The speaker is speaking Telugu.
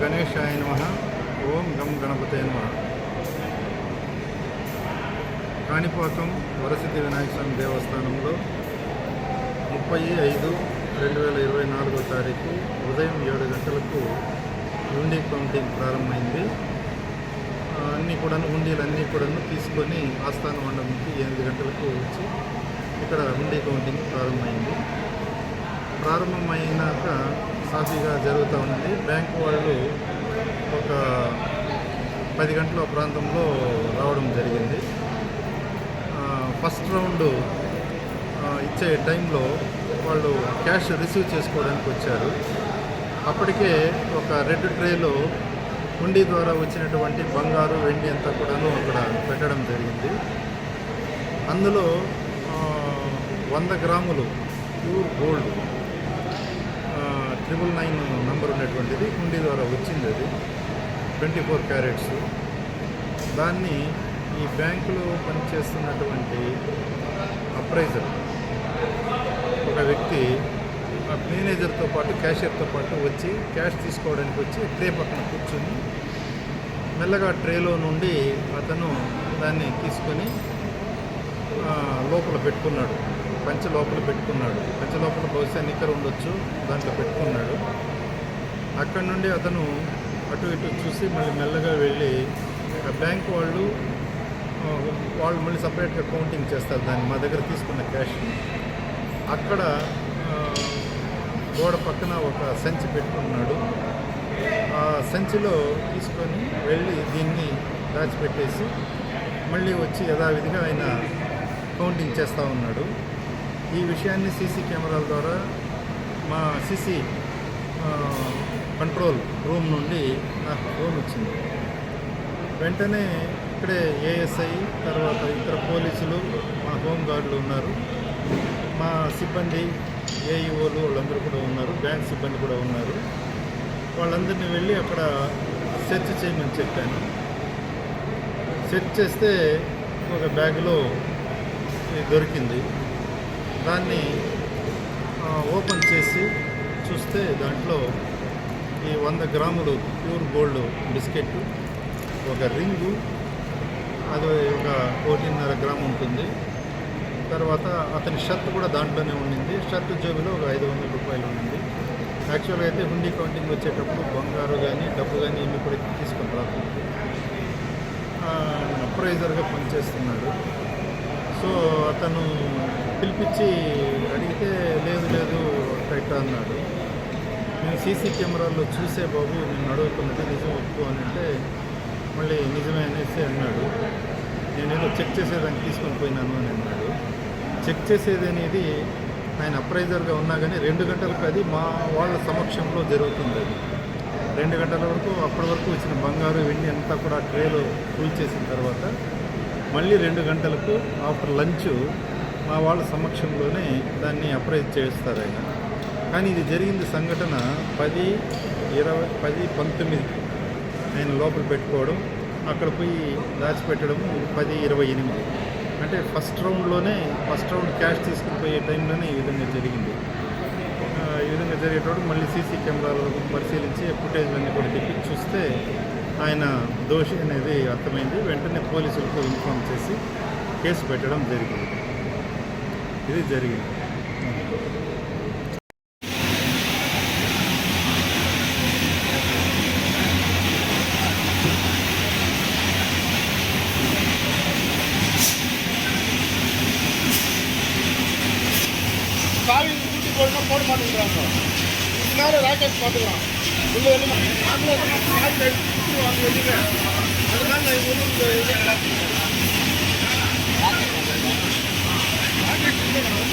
గణేశాయ నమ. ఓం గం గణపతే నమ. కాణిపాకం వరసిద్ధి వినాయక స్వామి దేవస్థానంలో ముప్పై ఐదు రెండు వేల ఇరవై నాలుగో తారీఖు ఉదయం ఏడు గంటలకు హుండీ కౌంటింగ్ ప్రారంభమైంది. అన్నీ కూడా హుండీలన్నీ కూడా తీసుకొని ఆస్థాన మండపంకి ఎనిమిది గంటలకు వచ్చి ఇక్కడ హుండీ కౌంటింగ్ ప్రారంభమైంది. ప్రారంభమైనాక సాఫీగా జరుగుతూ ఉంది బ్యాంకు వాళ్ళు ఒక పది గంటల ప్రాంతంలో రావడం జరిగింది. ఫస్ట్ రౌండ్ ఇచ్చే టైంలో వాళ్ళు క్యాష్ రిసీవ్ చేసుకోవడానికి వచ్చారు. అప్పటికే ఒక రెడ్ ట్రేలో హుండీ ద్వారా వచ్చినటువంటి బంగారు వెండి అంతా కూడాను అక్కడ పెట్టడం జరిగింది. అందులో వంద గ్రాములు pure gold triple nine number ఉన్నటువంటిది హుండీ ద్వారా వచ్చింది అది. Twenty four carats. దాన్ని ఈ బ్యాంకులో పనిచేస్తున్నటువంటి అప్రైజర్ ఒక వ్యక్తి ఆ మేనేజర్తో పాటు క్యాషియర్తో పాటు వచ్చి క్యాష్ తీసుకోవడానికి వచ్చి ట్రే పక్కన కూర్చుని మెల్లగా ట్రేలో నుండి అతను దాన్ని తీసుకొని లోపల పెట్టుకున్నాడు. పంచ లోపల పెట్టుకున్నాడు. పంచ లోపల బహుశా నిక్కర ఉండొచ్చు దాంట్లో పెట్టుకున్నాడు. అక్కడ నుండి అతను అటు ఇటు చూసి మళ్ళీ మెల్లగా వెళ్ళి ఆ బ్యాంక్ వాళ్ళు వాళ్ళు మళ్ళీ సపరేట్గా కౌంటింగ్ చేస్తారు దాన్ని మా దగ్గర తీసుకున్న క్యాష్ అక్కడ గోడ పక్కన ఒక సంచి పెట్టుకున్నాడు. ఆ సంచిలో తీసుకొని వెళ్ళి దీన్ని దాచిపెట్టేసి మళ్ళీ వచ్చి యథావిధిగా ఆయన కౌంటింగ్ చేస్తూ ఉన్నాడు. ఈ విషయాన్ని సీసీ కెమెరాల ద్వారా మా సీసీ కంట్రోల్ రూమ్ నుండి నాకు ఫోన్ వచ్చింది. వెంటనే ఇక్కడే ఏఎస్ఐ తర్వాత ఇతర పోలీసులు మా హోమ్ గార్డులు ఉన్నారు. మా సిబ్బంది ఏఈఓలు వాళ్ళందరూ కూడా ఉన్నారు. బ్యాంక్ సిబ్బంది కూడా ఉన్నారు. వాళ్ళందరినీ వెళ్ళి అక్కడ సెర్చ్ చేయమని చెప్పాను. సెర్చ్ చేస్తే ఒక బ్యాగ్లో ఇది దొరికింది. దాన్ని ఓపెన్ చేసి చూస్తే దాంట్లో ఈ వంద గ్రాములు ప్యూర్ గోల్డ్ బిస్కెట్ ఒక రింగు అది ఒక ఒకటిన్నర గ్రాము ఉంటుంది. తర్వాత అతని షర్ట్ కూడా దాంట్లోనే ఉండింది. షర్ట్ జేబులో ఒక ఐదు వందల రూపాయలు ఉండింది. యాక్చువల్గా అయితే హుండీ కౌంటింగ్ వచ్చేటప్పుడు బంగారు కానీ డబ్బు కానీ ఇవి కూడా తీసుకొని రాదు. అప్రైజర్గా పనిచేస్తున్నాడు. సో అతను పిలిపించి అడిగితే లేదు లేదు కరెక్ట్ అన్నాడు. నేను సీసీ కెమెరాల్లో చూసే బాబు నేను అడుగుతున్నది నిజం ఒప్పు అని అంటే మళ్ళీ నిజమే అనేసి అన్నాడు. నేనేదో చెక్ చేసేదానికి తీసుకొని పోయినాను అని అన్నాడు. చెక్ చేసేది అనేది ఆయన అప్రైజర్గా ఉన్నా కానీ రెండు గంటలకు అది మా వాళ్ళ సమక్షంలో జరుగుతుంది అది. రెండు గంటల వరకు అప్పటి వరకు వచ్చిన బంగారు వెండి అంతా కూడా ట్రేలో ఫుల్ చేసిన తర్వాత మళ్ళీ రెండు గంటలకు ఆఫ్టర్ లంచ్ మా వాళ్ళ సమక్షంలోనే దాన్ని అప్రైజ్ చేస్తారు ఆయన. కానీ ఇది జరిగింది సంఘటన పది ఇరవై పది పంతొమ్మిది. ఆయన లోపల పెట్టుకోవడం అక్కడ పోయి దాచిపెట్టడము పది ఇరవై ఎనిమిది. అంటే ఫస్ట్ రౌండ్లోనే ఫస్ట్ రౌండ్ క్యాష్ తీసుకుని పోయే టైంలోనే ఈ విధంగా జరిగింది. ఈ విధంగా జరిగేటప్పుడు మళ్ళీ సీసీ కెమెరాలు పరిశీలించి ఫుటేజ్లన్నీ కూడా తిప్పి చూస్తే ఆయన దోషి అనేది అర్థమైంది. వెంటనే పోలీసులకు ఇన్ఫామ్ చేసి కేసు పెట్టడం జరిగింది. ఇది జరిగింది சாவி ஊட்டி போடணும் போட மாட்டேங்கிறாங்க இது நேரம் ராக்கெட் பார்த்துக்கலாம் உள்ள வந்து ஆம்புலன்ஸ் சாவி எடுத்து வாங்க வெளியே அதனால நான் இங்க Thank you.